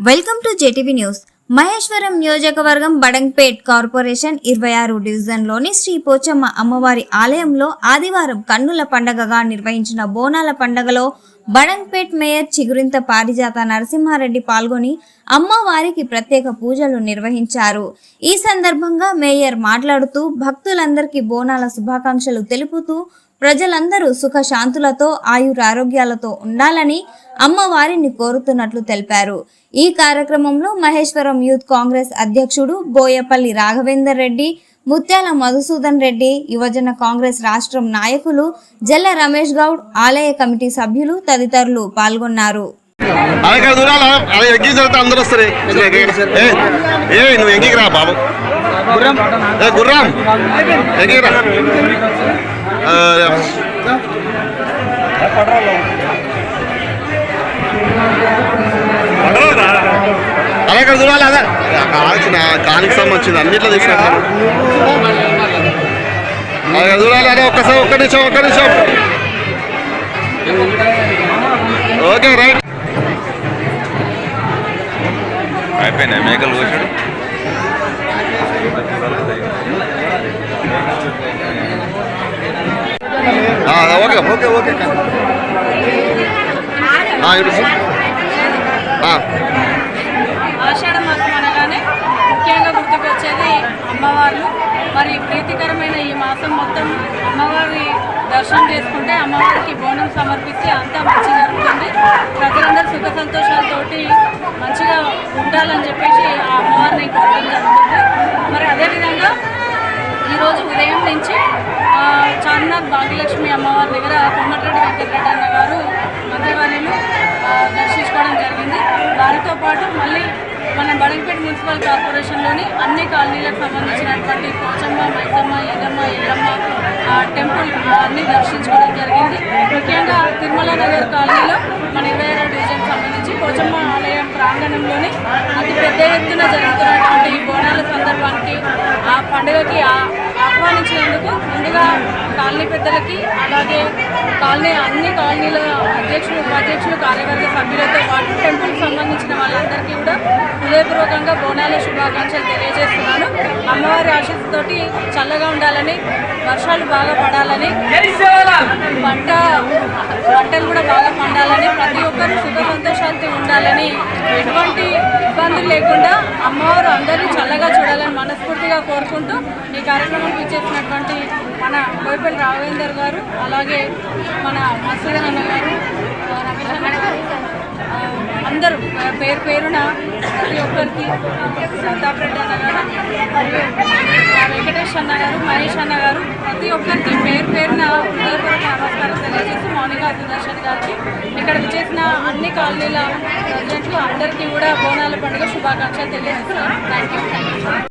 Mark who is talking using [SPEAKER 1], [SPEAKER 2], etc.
[SPEAKER 1] Welcome to JTV news Maheshwaram నియోజకవర్గం Badangpet corporation ఇరవై ఆరు డివిజన్లోని శ్రీ పోచమ్మ అమ్మవారి ఆలయంలో ఆదివారం కన్నుల పండగగా నిర్వహించిన బోనాల పండగలో బడంగ్పేట్ మేయర్ చిగురింత పారిజాత నరసింహారెడ్డి పాల్గొని అమ్మవారికి ప్రత్యేక పూజలు నిర్వహించారు. ఈ సందర్భంగా మేయర్ మాట్లాడుతూ భక్తులందరికీ బోనాల శుభాకాంక్షలు తెలుపుతూ ప్రజలందరూ సుఖశాంతులతో ఆయుర ఆయురారోగ్యాలతో ఉండాలని అమ్మవారిని కోరుతున్నట్లు తెలిపారు. ఈ కార్యక్రమంలో మహేశ్వరం యూత్ కాంగ్రెస్ అధ్యక్షుడు బోయపల్లి రాఘవేందర్ రెడ్డి ముత్యాల మధుసూదన్ రెడ్డి యువజన కాంగ్రెస్ రాష్ట్రం నాయకులు జల్ల రమేష్ గౌడ్ ఆలయ కమిటీ సభ్యులు తదితరులు పాల్గొన్నారు.
[SPEAKER 2] దూరాలు అలా అందరూ వస్తారు. ఏ, నువ్వు రా బాబు. గుర్రం. ఎంగికి రా ఆ, అలా ఇక్కడ దూరాలి అదే. కాల్చిన కానికి సంబంధించింది అన్నిట్లో తీసుకెళ్తాను అక్కడ దూరాలి అదే ఒక్కసారి ఒక్క నిమిషం ఒక్క నిమిషం. Okay right.
[SPEAKER 3] అయిపోయినాయి మేకలు కోసాడు.
[SPEAKER 2] ఆ, ఓకే ఓకే ఇప్పుడు
[SPEAKER 4] ఆషాఢ మాసం అనగానే ముఖ్యంగా గుర్తుకొచ్చేది అమ్మవార్లు. మరి ప్రీతికరమైన ఈ మాసం మొత్తం అమ్మవారి దర్శనం చేసుకుంటే అమ్మవారికి బోనం సమర్పిస్తే అంతా మంచి జరుగుతుంది. ప్రజలందరూ సుఖ సంతోషాలతోటి మంచిగా ఉండాలని చెప్పేసి ఆ అమ్మవారిని కోరడం జరుగుతుంది. మరి అదేవిధంగా ఈరోజు ఉదయం నుంచి చార్మినార్ భాగ్యలక్ష్మి అమ్మవారి దగ్గర కొమ్మటిరెడ్డి వెంకటరెడ్డి అన్న గారు మంత్రివర్యులు దర్శించుకోవడం జరిగింది. వారితో పాటు మళ్ళీ మన బడంపేట మున్సిపల్ కార్పొరేషన్లోని అన్ని కాలనీలకు సంబంధించినటువంటి కోచమ్మ మైసమ్మ ఈగమ్మ ఎల్లమ్మ టెంపుల్ అన్నీ దర్శించుకోవడం జరిగింది. ముఖ్యంగా తిరుమల నగర్ కాలనీలో మన ఇరవై ఆరో డివిజన్ సంబంధించి కోచమ్మ ఆలయం ప్రాంగణంలోని అతి పెద్ద ఎత్తున జరుగుతున్నటువంటి బోనాల సందర్భానికి ఆ పండుగకి ఆ- ఆహ్వానించినందుకు ముందుగా కాలనీ పెద్దలకి అలాగే కాలనీ అన్ని కాలనీల అధ్యక్షులు ఉపాధ్యక్షులు కార్యవర్గ సభ్యులతో పాటు టెంపుల్కి సంబంధించిన వాళ్ళందరికీ కూడా హృదయపూర్వకంగా బోనాల శుభాకాంక్షలు తెలియజేస్తున్నాను. అమ్మవారి ఆశీస్సుతోటి చల్లగా ఉండాలని వర్షాలు బాగా పడాలని పంట పంటలు కూడా బాగా పండాలని ప్రతి ఒక్కరు సుఖ సంతోషాలతో ఉండాలని ఎటువంటి ఇబ్బందులు లేకుండా అమ్మవారు అందరూ చల్లగా చూడాలని మనస్ఫూర్తిగా కోరుకుంటూ ఈ కార్యక్రమం ఇచ్చేసినటువంటి మన బోయపల్లి రాఘవేందర్ గారు అలాగే మన మసూదన్ అన్న గారు అందరూ పేరు పేరున ప్రతి ఒక్కరికి ప్రతాప్ రెడ్డి అన్న గారు వెంకటేష్ అన్న గారు మహేష్ అన్న గారు ప్రతి ఒక్కరికి పేరు పేరున హృదయపూర్వక నమస్కారం తెలియజేసి మౌనిక సుదర్శన్ గారికి ఇక్కడ విచేసిన అన్ని కాలనీల ప్రజెంట్లు అందరికీ కూడా బోనాల పండుగ శుభాకాంక్షలు తెలియజేస్తున్నాను. Thank you thank you